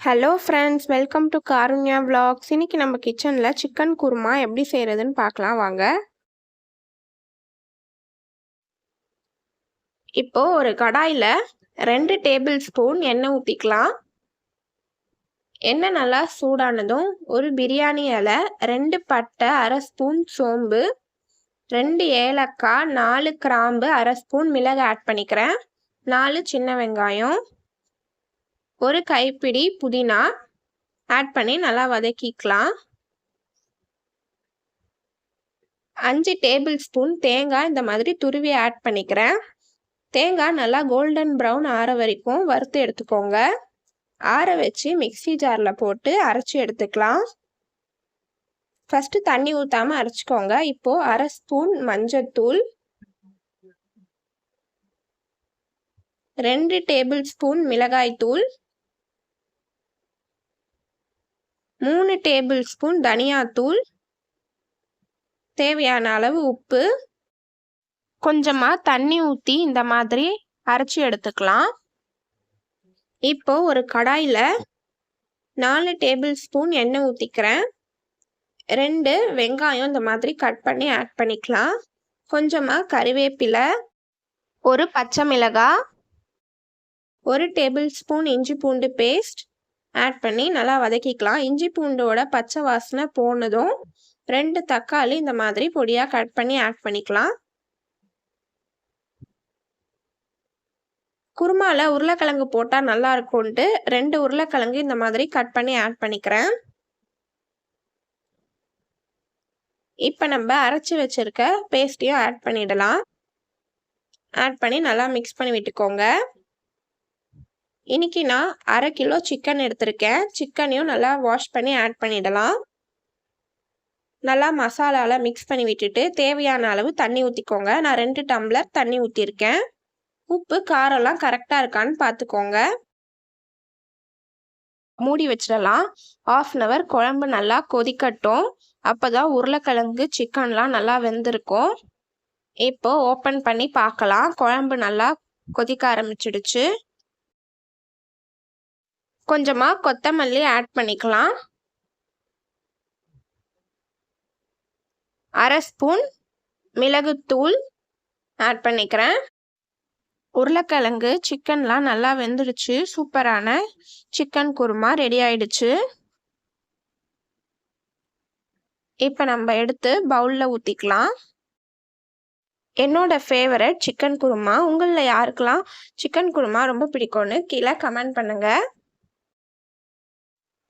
Hello friends welcome to Karunya vlogs. இன்னைக்கு நம்ம கிச்சனில் சிக்கன் குருமா எப்படி செய்கிறதுன்னு பார்க்கலாம். வாங்க. இப்போது ஒரு கடாயில் ரெண்டு டேபிள் ஸ்பூன் எண்ணெய் ஊற்றிக்கலாம் எண்ணெய் நல்லா சூடானதும் ஒரு பிரியாணி இலை ரெண்டு பட்டை அரை ஸ்பூன் சோம்பு ரெண்டு ஏலக்காய் நாலு கிராம்பு அரை ஸ்பூன் மிளகு ஆட் பண்ணிக்கிறேன். நாலு சின்ன வெங்காயம். ஒரு கைப்பிடி புதினா ஆட் பண்ணி நல்லா வதக்கிக்கலாம். அஞ்சு டேபிள் ஸ்பூன் தேங்காய் இந்த மாதிரி துருவி ஆட் பண்ணிக்கிறேன். தேங்காய் நல்லா கோல்டன் ப்ரௌன் ஆற வரைக்கும் வறுத்து எடுத்துக்கோங்க. ஆற வச்சு மிக்சி ஜாரில் போட்டு அரைச்சி எடுத்துக்கலாம். ஃபஸ்ட்டு தண்ணி ஊற்றாமல் அரைச்சிக்கோங்க. இப்போது அரை ஸ்பூன் மஞ்சத்தூள். ரெண்டு டேபிள் ஸ்பூன் மிளகாய்த்தூள். மூணு டேபிள் ஸ்பூன் தனியாத்தூள் தேவையான அளவு உப்பு. கொஞ்சமாக தண்ணி ஊற்றி இந்த மாதிரி அரைச்சி எடுத்துக்கலாம். இப்போ ஒரு கடாயில் நாலு டேபிள் ஸ்பூன் எண்ணெய் ஊற்றிக்கிறேன் ரெண்டு வெங்காயம் இந்த மாதிரி கட் பண்ணி ஆட் பண்ணிக்கலாம். கொஞ்சமாக கறிவேப்பிலை ஒரு பச்சை மிளகாய் ஒரு டேபிள் ஸ்பூன் இஞ்சி பூண்டு பேஸ்ட் ஆட் பண்ணி நல்லா வதக்கிக்கலாம். இஞ்சி பூண்டோட பச்சை வாசனை போனதும் ரெண்டு தக்காளி இந்த மாதிரி பொடியாக கட் பண்ணி ஆட் பண்ணிக்கலாம். குருமாவில் உருளைக்கிழங்கு போட்டால் நல்லா இருக்கும்ன்ட்டு ரெண்டு உருளைக்கிழங்கு இந்த மாதிரி கட் பண்ணி ஆட் பண்ணிக்கிறேன். இப்போ நம்ம அரைச்சி வச்சுருக்க பேஸ்ட்டையும் ஆட் பண்ணிடலாம். ஆட் பண்ணி நல்லா மிக்ஸ் பண்ணி விட்டுக்கோங்க. இன்றைக்கி நான் அரை கிலோ சிக்கன் எடுத்திருக்கேன். சிக்கனையும் நல்லா வாஷ் பண்ணி ஆட் பண்ணிடலாம். நல்லா மசாலாவில் மிக்ஸ் பண்ணி விட்டுட்டு தேவையான அளவு தண்ணி ஊற்றிக்கோங்க நான் ரெண்டு டம்ளர் தண்ணி ஊற்றிருக்கேன் உப்பு காரம்லாம் கரெக்டாக இருக்கான்னு பார்த்துக்கோங்க மூடி வச்சிடலாம். ஆஃப் அன் ஹவர் குழம்பு நல்லா கொதிக்கட்டும். அப்போ தான் உருளைக்கிழங்கு சிக்கன்லாம் நல்லா வெந்திருக்கும். இப்போ ஓப்பன் பண்ணி பார்க்கலாம். குழம்பு நல்லா கொதிக்க ஆரம்பிச்சிடுச்சு. கொஞ்சமாக கொத்தமல்லி ஆட் பண்ணிக்கலாம். அரை ஸ்பூன் மிளகுத்தூள் ஆட் பண்ணிக்கிறேன். உருளைக்கிழங்கு சிக்கன்லாம் நல்லா வெந்துடுச்சு. சூப்பரான சிக்கன் குருமா ரெடி ஆயிடுச்சு. இப்போ நம்ம எடுத்து பவுலில் ஊற்றிக்கலாம் என்னோட ஃபேவரட் சிக்கன் குருமா. உங்களில் யாருக்கெல்லாம் சிக்கன் குருமா ரொம்ப பிடிக்கும்னு கீழே கமெண்ட் பண்ணுங்கள்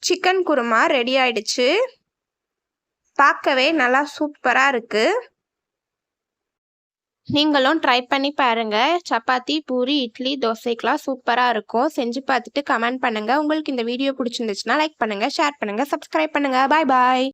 சிக்கன் குருமா ரெடி ஆயிடுச்சு. பார்க்கவே நல்லா சூப்பராக இருக்குது நீங்களும் ட்ரை பண்ணி பாருங்கள் சப்பாத்தி பூரி இட்லி தோசைக்கெலாம் சூப்பராக இருக்கும். செஞ்சு பார்த்துட்டு கமெண்ட் பண்ணுங்கள் உங்களுக்கு இந்த வீடியோ பிடிச்சிருந்துச்சுன்னா லைக் பண்ணுங்கள் ஷேர் பண்ணுங்கள் சப்ஸ்கிரைப் பண்ணுங்கள் பாய் பாய்